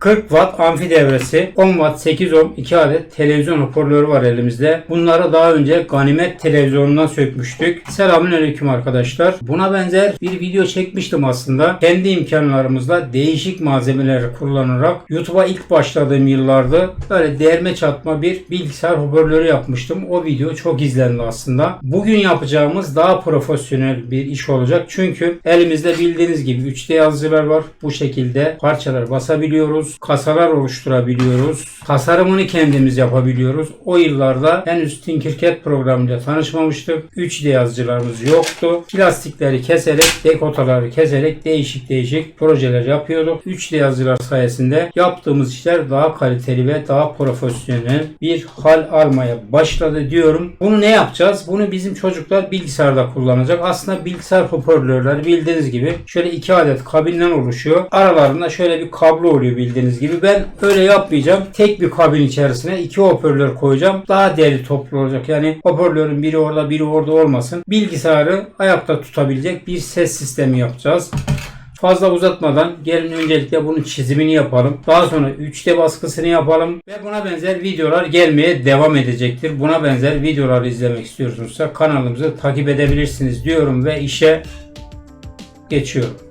40 watt amfi devresi, 10 watt 8 ohm 2 adet televizyon hoparlörü var elimizde. Bunları daha önce Ganimet televizyonundan sökmüştük. Selamünaleyküm arkadaşlar. Buna benzer bir video çekmiştim aslında. Kendi imkanlarımızla değişik malzemeleri kullanarak YouTube'a ilk başladığım yıllarda böyle değerme çatma bir bilgisayar hoparlörü yapmıştım. O video çok izlendi aslında. Bugün yapacağımız daha profesyonel bir iş olacak. Çünkü elimizde bildiğiniz gibi 3D yazıcılar var. Bu şekilde parçalar basabiliyoruz. Kasalar oluşturabiliyoruz. Tasarımını kendimiz yapabiliyoruz. O yıllarda henüz Tinkercad programıyla tanışmamıştık. 3D yazıcılarımız yoktu. Plastikleri keserek, dekotaları keserek değişik değişik projeler yapıyorduk. 3D yazıcılar sayesinde yaptığımız işler daha kaliteli ve daha profesyonel bir hal almaya başladı diyorum. Bunu ne yapacağız? Bunu bizim çocuklar bilgisayarda kullanacak. Aslında bilgisayar hoparlörler bildiğiniz gibi şöyle iki adet kabinden oluşuyor. Aralarında şöyle bir kablo oluyor bildiğiniz gibi. Ben öyle yapmayacağım. Tek bir kabin içerisine iki hoparlör koyacağım. Daha değerli toplu olacak. Yani hoparlörün biri orada biri orada olmasın. Bilgisayarı ayakta tutabilecek bir ses sistemi yapacağız. Fazla uzatmadan gelin öncelikle bunun çizimini yapalım. Daha sonra 3D baskısını yapalım ve buna benzer videolar gelmeye devam edecektir. Buna benzer videoları izlemek istiyorsunuzsa kanalımızı takip edebilirsiniz diyorum ve işe geçiyorum.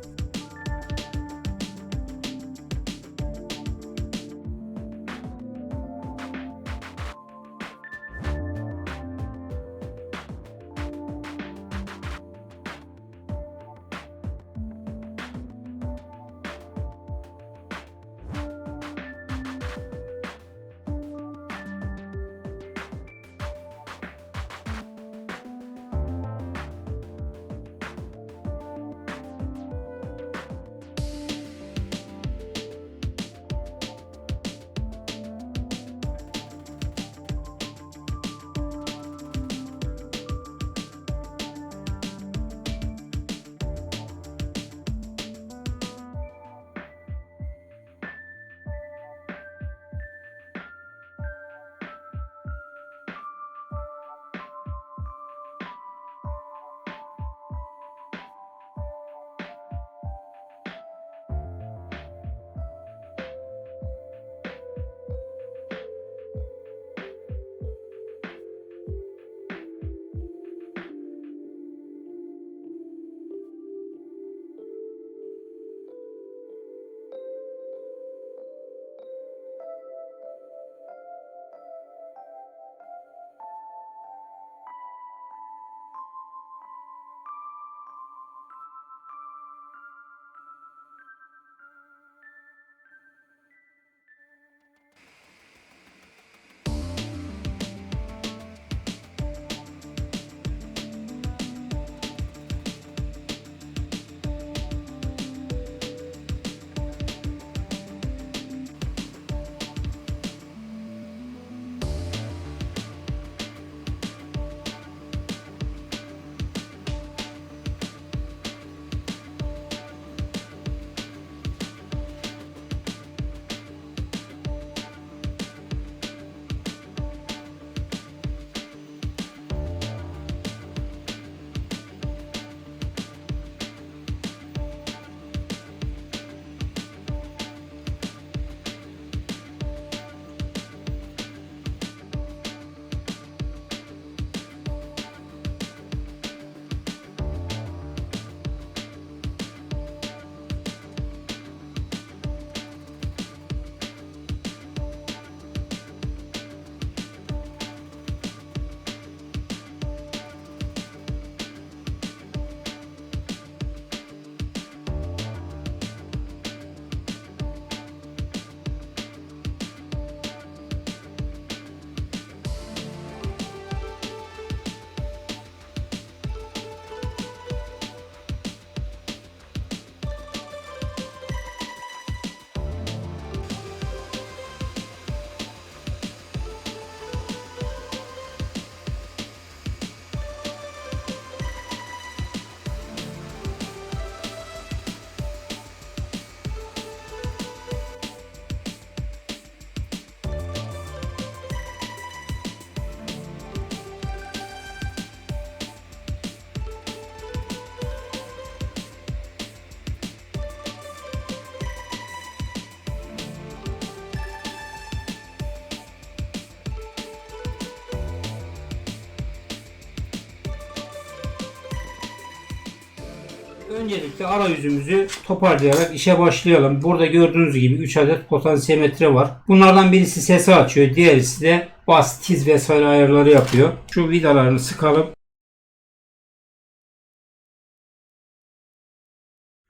Öncelikle arayüzümüzü toparlayarak işe başlayalım. Burada gördüğünüz gibi 3 adet potansiyometre var. Bunlardan birisi sesi açıyor. Diğerisi de bas, tiz vesaire ayarları yapıyor. Şu vidalarını sıkalım.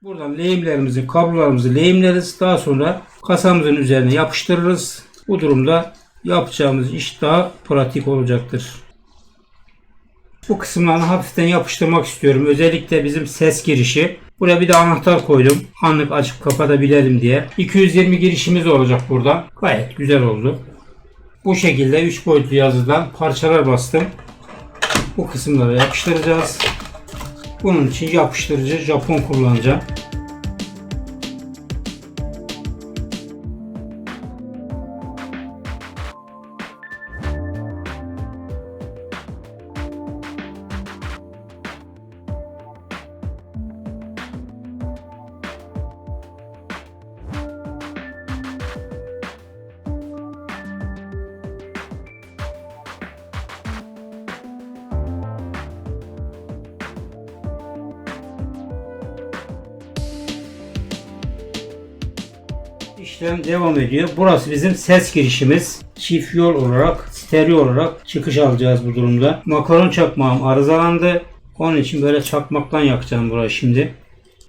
Buradan lehimlerimizi, kablolarımızı lehimleriz. Daha sonra kasamızın üzerine yapıştırırız. Bu durumda yapacağımız iş daha pratik olacaktır. Bu kısımlarını hafiften yapıştırmak istiyorum. Özellikle bizim ses girişi. Buraya bir de anahtar koydum. Anlık açıp kapatabilelim diye. 220 girişimiz olacak burada. Gayet güzel oldu. Bu şekilde 3 boyutlu yazıdan parçalar bastım. Bu kısımlara yapıştıracağız. Bunun için yapıştırıcı Japon kullanacağım. İşlem devam ediyor. Burası bizim ses girişimiz. Çift yol olarak, stereo olarak çıkış alacağız bu durumda. Makaron çakmağım arızalandı. Onun için böyle çakmaktan yakacağım burayı şimdi.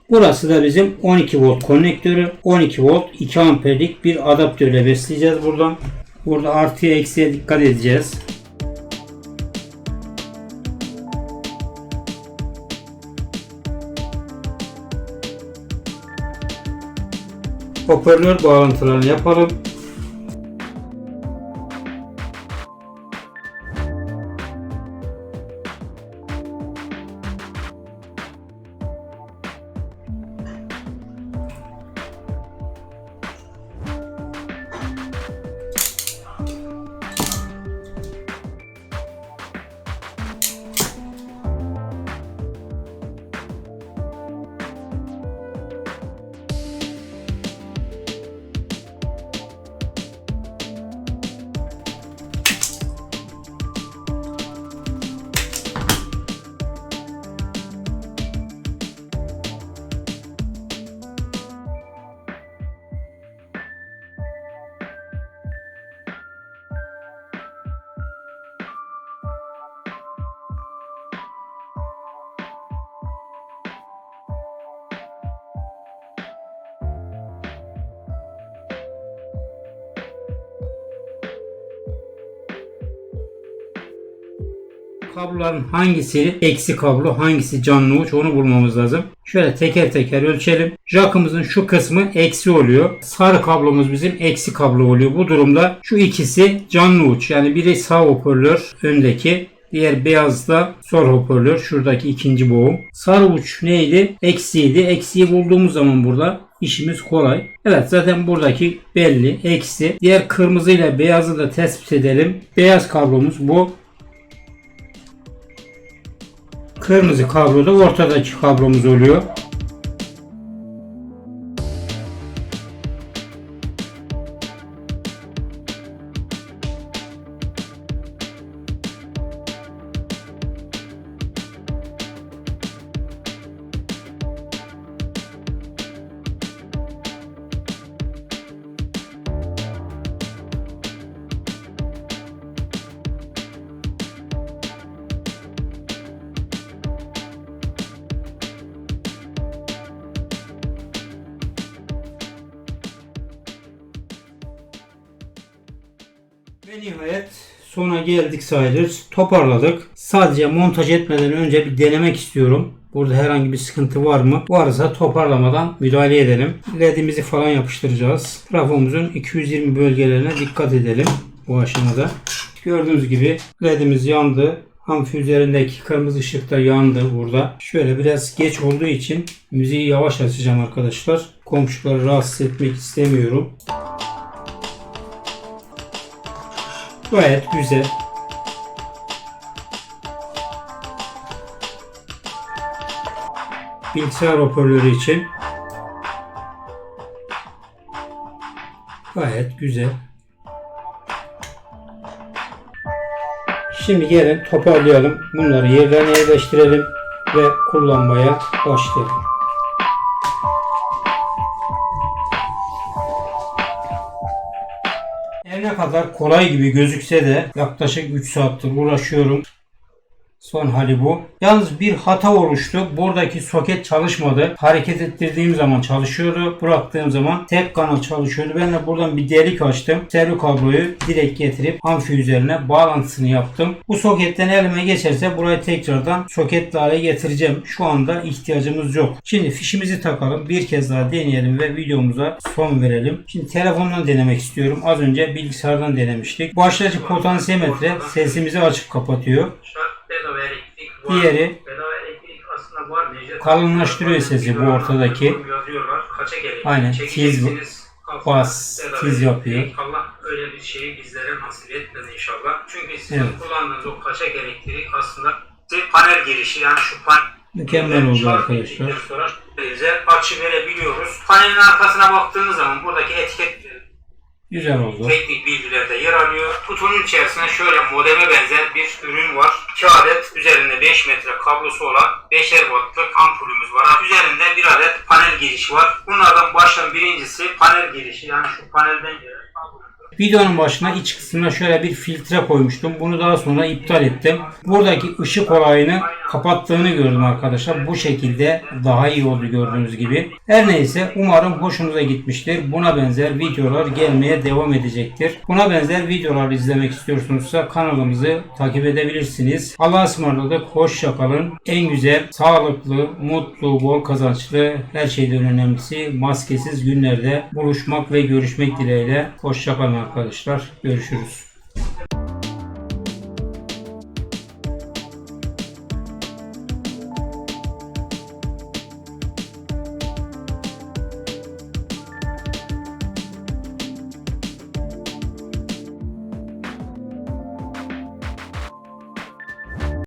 Burası da bizim 12 volt konnektörü. 12 volt 2 amperlik bir adaptörle besleyeceğiz buradan. Burada artıya eksiye dikkat edeceğiz. Hoparlör bağlantılarını yapalım. Kabloların hangisi eksi kablo, hangisi canlı uç onu bulmamız lazım. Şöyle teker teker ölçelim. Jack'ımızın şu kısmı eksi oluyor. Sarı kablomuz bizim eksi kablo oluyor. Bu durumda şu ikisi canlı uç. Yani biri sağ hoparlör öndeki, Diğer beyaz da sol hoparlör. Şuradaki ikinci boğum. Sarı uç neydi? Eksiydi. Eksiyi bulduğumuz zaman burada işimiz kolay. Evet zaten buradaki belli. Eksi. Diğer kırmızı ile beyazı da tespit edelim. Beyaz kablomuz bu. Kırmızı kablo da ortadaki kablomuz oluyor. Ve nihayet sona geldik sayılır. Toparladık. Sadece montaj etmeden önce bir denemek istiyorum. Burada herhangi bir sıkıntı var mı? Varsa toparlamadan müdahale edelim. LED'imizi falan yapıştıracağız. Trafomuzun 220 bölgelerine dikkat edelim bu aşamada. Gördüğünüz gibi LED'imiz yandı. Amfi üzerindeki kırmızı ışık da yandı burada. Şöyle biraz geç olduğu için müziği yavaş açacağım arkadaşlar. Komşuları rahatsız etmek istemiyorum. Gayet güzel. Bilgisayar hoparlörü için gayet güzel. Şimdi gelin toparlayalım. Bunları yerlerine yerleştirelim ve kullanmaya başlayalım. Kadar kolay gibi gözükse de yaklaşık 3 saattir uğraşıyorum. Son hali bu. Yalnız bir hata oluştu. Buradaki soket çalışmadı. Hareket ettirdiğim zaman çalışıyordu. Bıraktığım zaman tek kanal çalışıyordu. Ben de buradan bir delik açtım. Servo kabloyu direkt getirip amfi üzerine bağlantısını yaptım. Bu soketten elime geçerse burayı tekrardan soketli hale getireceğim. Şu anda ihtiyacımız yok. Şimdi fişimizi takalım. Bir kez daha deneyelim ve videomuza son verelim. Şimdi telefondan denemek istiyorum. Az önce bilgisayardan denemiştik. Başlayıcı potansiyometre sesimizi açıp kapatıyor. Diğeri Kalınlaştırıyor sesi bu ortadaki. Aynen, kalsın. bas, tiz yapıyor. Allah öyle bir şeyi bizlere nasip etmedi inşallah. Çünkü sizin Evet. kullandığınız o kaçak elektrik aslında panel girişi yani şu panel Mükemmel oldu arkadaşlar. Sonra bize açı verebiliyoruz. Panelin arkasına baktığınız zaman buradaki etiket Güzel oldu. teknik bilgilerde yer alıyor. Kutunun içerisinde şöyle modeme benzer bir ürün var. 2 adet üzerinde 5 metre kablosu olan 5'er wattlık ampulümüz var. Üzerinde bir adet panel girişi var. Bunlardan baştan birincisi panel girişi yani şu panelden gelen. Videonun başına iç kısmına şöyle bir filtre koymuştum. Bunu daha sonra iptal ettim. Buradaki ışık olayını kapattığını gördüm arkadaşlar. Bu şekilde daha iyi oldu gördüğünüz gibi. Her neyse umarım hoşunuza gitmiştir. Buna benzer videolar gelmeye devam edecektir. Buna benzer videolar izlemek istiyorsunuzsa kanalımızı takip edebilirsiniz. Allah'a ısmarladık. Hoşça kalın. En güzel, sağlıklı, mutlu, bol kazançlı her şeyden önemlisi maskesiz günlerde buluşmak ve görüşmek dileğiyle. Hoşça kalın arkadaşlar. Görüşürüz.